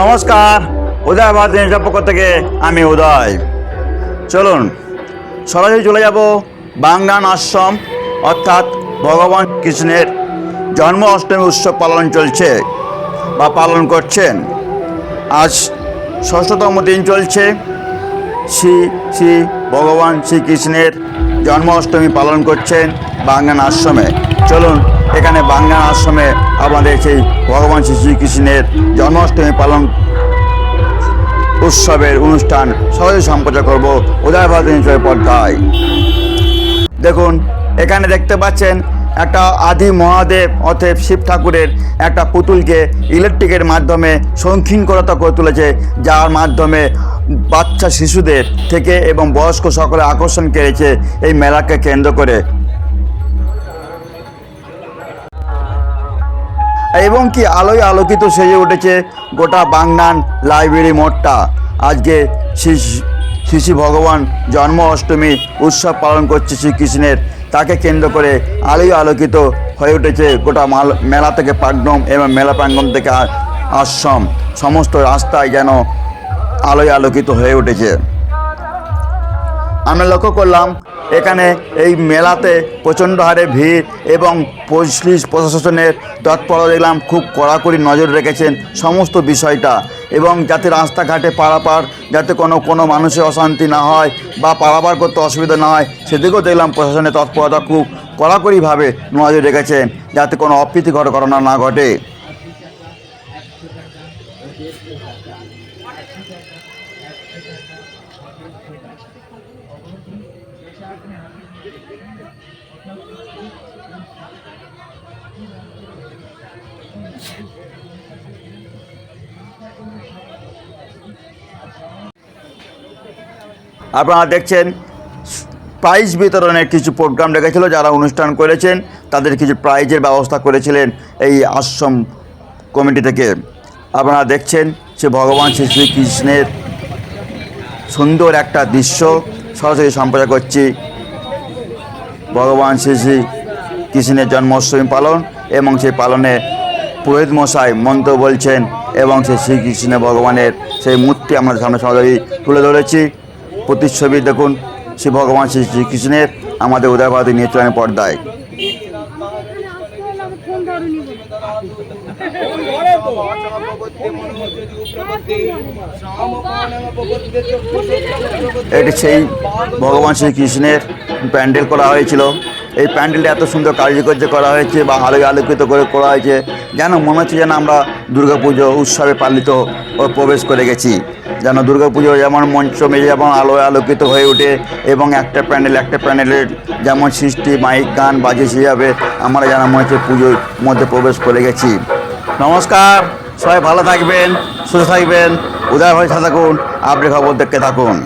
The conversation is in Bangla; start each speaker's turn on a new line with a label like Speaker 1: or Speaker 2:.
Speaker 1: নমস্কার, উদয় ভারত নিউজের পক্ষ থেকে আমি উদয়। চলুন, সরাসরি চলে যাব বাংলান আশ্রম অর্থাৎ ভগবান কৃষ্ণের জন্ম অষ্টমী উৎসব পালন চলছে বা পালন করছেন। আজ ষষ্ঠতম দিন চলছে। শ্রী শ্রী ভগবান শ্রীকৃষ্ণের জন্ম অষ্টমী পালন করছেন বাংলান আশ্রমে। চলুন, এখানে বাংলান আশ্রমে আমাদের সেই ভগবান শ্রী শ্রীকৃষ্ণের জন্মাষ্টমী পালন উৎসবের অনুষ্ঠান সহজে সম্প্রচার করব উদয় নিউজের পর্দায়। দেখুন, এখানে দেখতে পাচ্ছেন একটা আদি মহাদেব অতএব শিব ঠাকুরের একটা পুতুলকে ইলেকট্রিকের মাধ্যমে সংক্ষীণকরতা করে তুলেছে, যার মাধ্যমে বাচ্চা শিশুদের থেকে এবং বয়স্ক সকলে আকর্ষণ কেড়েছে এই মেলাকে কেন্দ্র করে। এবং কি আলোয় আলোকিত সেজে উঠেছে গোটা বাংলান লাইব্রেরি মোড়টা আজকে শ্রী ভগবান জন্ম অষ্টমী উৎসব পালন করছে শ্রীকৃষ্ণের। তাকে কেন্দ্র করে আলোয় আলোকিত হয়ে উঠেছে গোটা মাল, মেলা থেকে প্রাঙ্গম এবং মেলা প্রাঙ্গম থেকে আশ্রম। সমস্ত রাস্তায় যেন আলোয় আলোকিত হয়ে উঠেছে। আমরা লক্ষ্য করলাম, এখানে এই মেলাতে প্রচণ্ড হারে ভিড় এবং পুলিশ প্রশাসনের তৎপরতা দেখলাম, খুব কড়াকড়ি নজর রেখেছেন সমস্ত বিষয়টা এবং যাতে রাস্তাঘাটে পারাপার, যাতে কোনো কোনো মানুষের অশান্তি না হয় বা পারাপার করতে অসুবিধা না হয়, সেদিকেও দেখলাম প্রশাসনের তৎপরতা খুব কড়াকড়িভাবে নজর রেখেছেন, যাতে কোনো অপ্রীতিকর ঘটনা না ঘটে। আপনারা দেখছেন প্রাইজ বিতরণের কিছু প্রোগ্রাম রেখেছিল, যারা অনুষ্ঠান করেছেন, তাদের কিছু প্রাইজের ব্যবস্থা করেছিলেন এই আশ্রম কমিটি থেকে আপনারা দেখছেন সে ভগবান শ্রী শ্রীকৃষ্ণের সুন্দর একটা দৃশ্য সরাসরি সম্প্রচার করছি। ভগবান শ্রী শ্রী কৃষ্ণের জন্মাষ্টমী পালন এবং সেই পালনে পুরোহিত মশাই মন্ত্র বলছেন এবং সেই শ্রীকৃষ্ণ ভগবানের সেই মূর্তি আমরা সামনে সরাসরি তুলে ধরেছি। প্রতিচ্ছবি দেখুন, শ্রী ভগবান শ্রী শ্রীকৃষ্ণের আমাদের উদয়ভারতী নিয়ে চলেন পর্দায়। এটি সেই ভগবান শ্রীকৃষ্ণের প্যান্ডেল করা হয়েছিল। এই প্যান্ডেলটা এত সুন্দর কার্যকর্য করা হয়েছে বা আলোয় আলোকিত করে করা হয়েছে, যেন মনে হচ্ছে যেন আমরা দুর্গাপুজো উৎসবে পালিত ও প্রবেশ করে গেছি। যেন দুর্গাপুজো যেমন মঞ্চ মেয়ে যেমন আলোয় আলোকিত হয়ে ওঠে এবং একটা প্যান্ডেল একটা প্যান্ডেলের যেমন সৃষ্টি, মাইক, গান, বাজে সেভাবে আমরা যেন মনে হচ্ছে পুজোর মধ্যে প্রবেশ করে গেছি। নমস্কার, সবাই ভালো থাকবেন, সুস্থ থাকবেন, উদয় হয়ে থাকুন আপনি খবর দেখতে থাকুন।